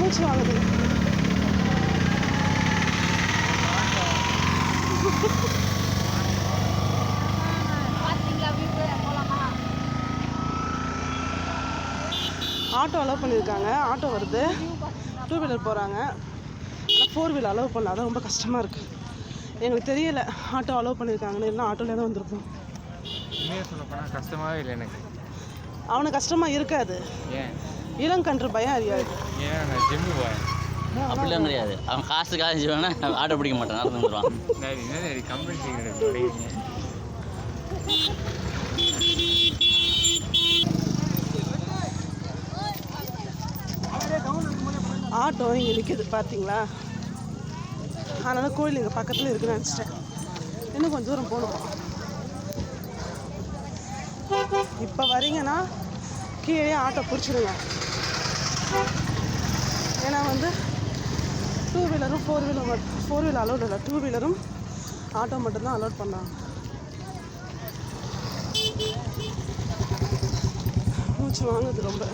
மூச்சு வாங்குது auto allow பண்ணியிருக்காங்க. ஆட்டோ வருது. டூ வீலர் போகிறாங்க ஆனால் ஃபோர் வீலர் அலோவ் பண்ணல. அதான் ரொம்ப கஷ்டமாக இருக்குது எங்களுக்கு தெரியல ஆட்டோ அலோவ் பண்ணியிருக்காங்கன்னு. இல்லைனா ஆட்டோலேயே தான் வந்திருப்போம். கஷ்டமாகவே இல்லை எனக்கு. அவனுக்கு கஷ்டமாக இருக்காது. ஏன்? இளங்கன்று பயம் அறியாது. அப்படிலாம் கிடையாது. அவன் காசுக்காக செய்வானா ஆட்டோ பிடிக்க மாட்டான் நடந்து வந்துடுவான் ஆட்டோ இங்கே நிற்கிது பார்த்தீங்களா அதனால் கோயில் இங்கே பக்கத்தில் இருக்குன்னு நினச்சிட்டேன். இன்னும் கொஞ்சம் தூரம் போகணும்? இப்போ வரீங்கன்னா கீழே ஆட்டோ பிடிச்சிடுங்க ஏன்னா வந்து டூ வீலரும் ஃபோர் வீலரும் ஃபோர் வீலர் அலோட் இல்லை. டூ வீலரும் ஆட்டோ மட்டும்தான் அலோட் பண்ணாங்க. மூச்சு வாங்குது ரொம்ப